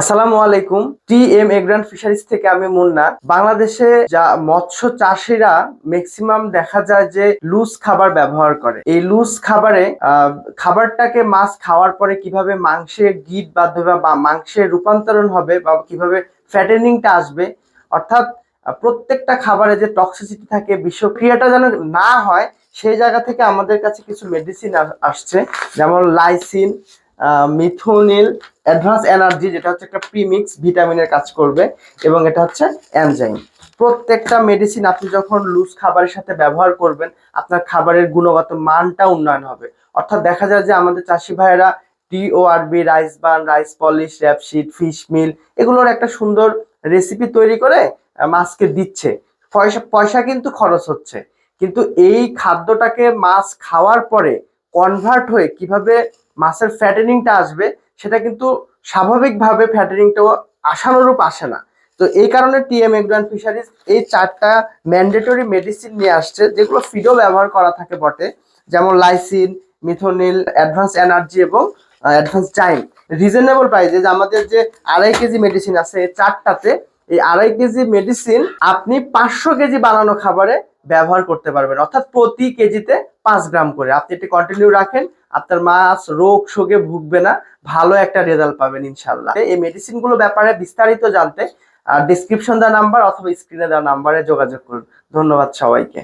আসসালামু আলাইকুম। T M এগ্রান্ড fisheries থেকে আমি মুন্না। বাংলাদেশে যা মৎস্য চাষিরা ম্যাক্সিমাম দেখা যায় যে লুজ খাবার ব্যবহার করে। এই লুজ খাবারে খাবারটাকে মাছ খাওয়ার পরে কীভাবে মাংসে গিট বাঁধবে বা মাংসে রূপান্তরণ হবে বা কীভাবে ফ্যাটেনিংটা আসবে, অর্থাৎ প্রত্যেকটা খাবারে যে টক্সিসিটি থাকে, বিষক্রিয়াটা যেন না হয়, সেই জায়গা থেকে আমাদের কাছে কিছু মেডিসিন আসছে। যেমন লাইসিন মিথোনিল অ্যাডভান্স এনার্জি, যেটা হচ্ছে একটা প্রিমিক্স ভিটামিনের কাজ করবে, এবং এটা হচ্ছে এনজাইম প্রত্যেকটা মেডিসিন আপনি যখন লুজ খাবারের সাথে ব্যবহার করবেন, আপনার খাবারের গুণগত মানটা উন্নয়ন হবে। অর্থাৎ দেখা যায় যে আমাদের চাষি ভাইয়েরা TORB rice bran rice polish rapeseed fish meal এগুলোর একটা সুন্দর রেসিপি তৈরি করে মাছকে দিচ্ছে। পয়সা পয়সা কিন্তু খরচ হচ্ছে। কিন্তু এই খাদ্যটাকে মাছ খাওয়ার পরে কনভার্ট হয়ে কীভাবে মাছের ফ্যাটেনিংটা আসবে, সেটা কিন্তু স্বাভাবিকভাবে ফ্যাটেনিংটাও আশানুরূপ আসে না। তো এই কারণে টিএম এগ্রান ফিশারিজ এই চারটা ম্যান্ডেটরি মেডিসিন নিয়ে আসছে, যেগুলো ফিডও ব্যবহার করা থাকে বটে, যেমন লাইসিন মিথোনিল অ্যাডভান্স এনার্জি এবং অ্যাডভান্স টাইম রিজনেবল প্রাইসে যে আমাদের যে আড়াই কেজি মেডিসিন আছে, এই চারটাতে এই আড়াই কেজি মেডিসিন আপনি পাঁচশো কেজি বানানো খাবারে ব্যবহার করতে পারবেন। অর্থাৎ প্রতি কেজিতে পাঁচ গ্রাম করে। আপনি এটি কন্টিনিউ রাখেন, আপনার মাছ রোগ শোকে ভুগবে না, ভালো একটা রেজাল্ট পাবেন ইনশাল্লাহ এই মেডিসিনগুলো ব্যাপারে বিস্তারিত জানতে ডিসক্রিপশন দেওয়া নাম্বার অথবা স্ক্রিনে দেওয়া নাম্বারে যোগাযোগ করুন। ধন্যবাদ সবাইকে।